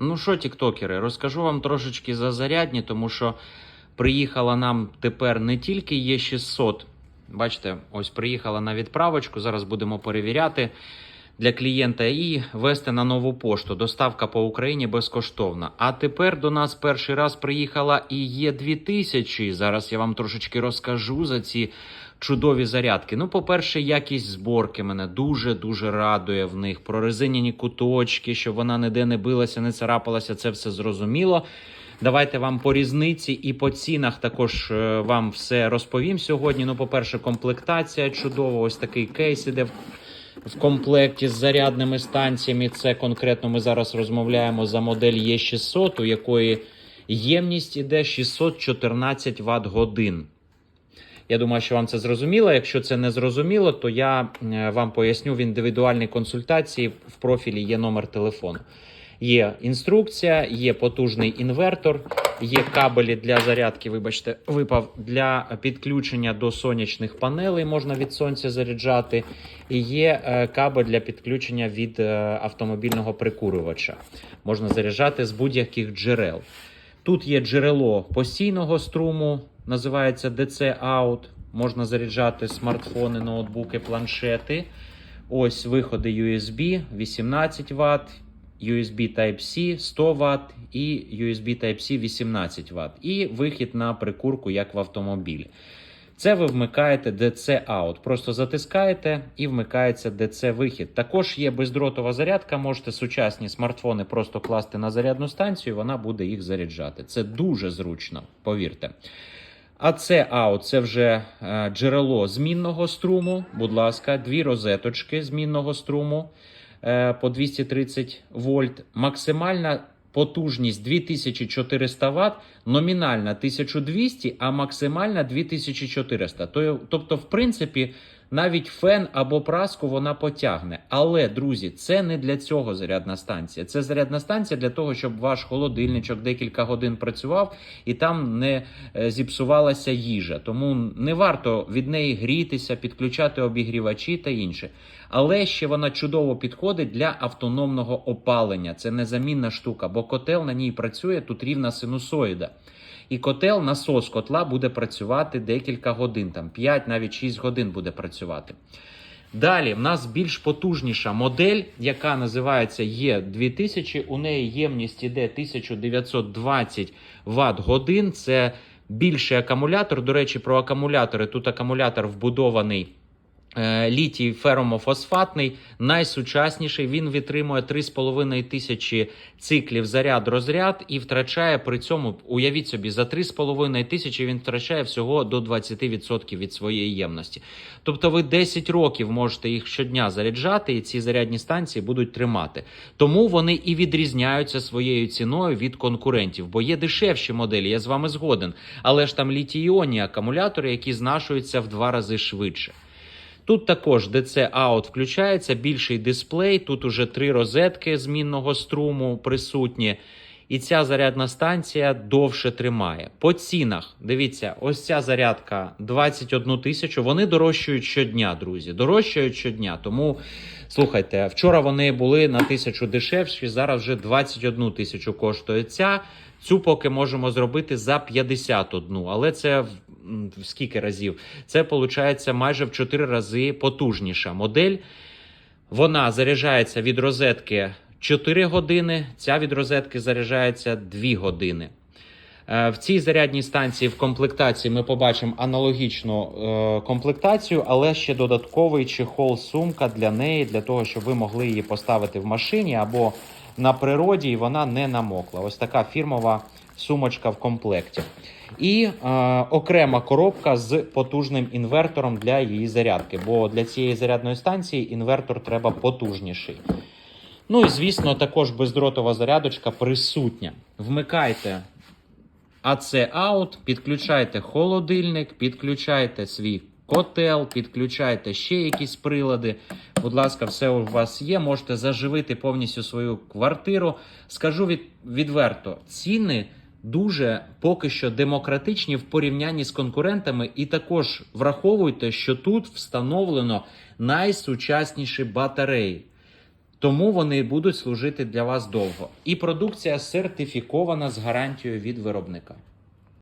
Ну що, тіктокери, розкажу вам трошечки за зарядні, тому що приїхала нам тепер не тільки є 600. Бачите, ось приїхала на відправочку. Зараз будемо перевіряти для клієнта і вести на нову пошту. Доставка по Україні безкоштовна. А тепер до нас перший раз приїхала і є 2000. Зараз я вам трошечки розкажу за ці чудові зарядки. Ну, по-перше, якість зборки мене дуже дуже радує в них. Прорезинені куточки, щоб вона ніде не билася, не царапалася. Це все зрозуміло. Давайте вам по різниці і по цінах також е, вам все розповім сьогодні. Ну, по-перше, комплектація чудова. Ось такий кейс іде в, комплекті з зарядними станціями. Це конкретно ми зараз розмовляємо за модель Е600, у якої ємність іде 614 Вт годин. Я думаю, що вам це зрозуміло. Якщо це не зрозуміло, то я е, вам поясню в індивідуальній консультації. В профілі є номер телефону. Є інструкція, є потужний інвертор, є кабелі для зарядки. Вибачте, випав для підключення до сонячних панелей. Можна від сонця заряджати. І є е, кабель для підключення від е, автомобільного прикурювача. Можна заряджати з будь-яких джерел. Тут є джерело постійного струму, називається DC Out. Можна заряджати смартфони, ноутбуки, планшети. Ось виходи USB 18 Вт, USB Type-C 100 Вт і USB Type-C 18 Вт. І вихід на прикурку, як в автомобілі. Це ви вмикаєте DC Out. Просто затискаєте і вмикається DC вихід. Також є бездротова зарядка. Можете сучасні смартфони просто класти на зарядну станцію, вона буде їх заряджати. Це дуже зручно, повірте. А це аут це вже е, джерело змінного струму. Будь ласка, дві розеточки змінного струму по 230 вольт. Максимальна потужність 2400 Вт, номінальна 1200, а максимальна 2400. То- Тобто, в принципі, навіть фен або праску вона потягне. Але, друзі, це не для цього зарядна станція. Це зарядна станція для того, щоб ваш холодильничок декілька годин працював і там не е, зіпсувалася їжа. Тому не варто від неї грітися, підключати обігрівачі та інше. Але ще вона чудово підходить для автономного опалення. Це незамінна штука, бо котел на ній працює тут рівна синусоїда. І котел, насос котла буде працювати декілька годин, там 5, навіть 6 годин буде працювати. Далі в нас більш потужніша модель, яка називається Е2000. У неї ємність іде 1920 Вт годин. Це більший акумулятор. До речі, про акумулятори. Тут акумулятор вбудований. Е, Літій феромофосфатний, найсучасніший. Він витримує 3,5 тисячі циклів заряд-розряд і втрачає при цьому, уявіть собі, за 3,5 тисячі він втрачає всього до 20% від своєї ємності. Тобто ви 10 років можете їх щодня заряджати, і ці зарядні станції будуть тримати. Тому вони і відрізняються своєю ціною від конкурентів, бо є дешевші моделі, я з вами згоден. Але ж там літій-іонні акумулятори, які знашуються в два рази швидше. Тут також DC Out включається, більший дисплей. Тут уже три розетки змінного струму присутні. І ця зарядна станція довше тримає. По цінах, дивіться, ось ця зарядка 21 тисячу. Вони дорожчають щодня, друзі. Дорожчають щодня. Тому слухайте, вчора вони були на тисячу дешевші, зараз вже 21 тисячу коштує ця. Цю поки можемо зробити за 51, але це скільки разів? Це виходить майже в 4 рази потужніша модель. Вона заряджається від розетки 4 години, ця від розетки заряджається 2 години. Е, В цій зарядній станції в комплектації ми побачимо аналогічну е, комплектацію, але ще додатковий чехол сумка для неї, для того, щоб ви могли її поставити в машині або на природі, і вона не намокла. Ось така фірмова сумочка в комплекті. І е, окрема коробка з потужним інвертором для її зарядки. Бо для цієї зарядної станції інвертор треба потужніший. Ну і звісно, також бездротова зарядочка присутня. Вмикайте AC Out, підключайте холодильник, підключайте свій котел, підключайте ще якісь прилади. Будь ласка, все у вас є. Можете заживити повністю свою квартиру. Скажу від, відверто, ціни дуже поки що демократичні в порівнянні з конкурентами, і також враховуйте, що тут встановлено найсучасніші батареї. Тому вони будуть служити для вас довго. І продукція сертифікована з гарантією від виробника.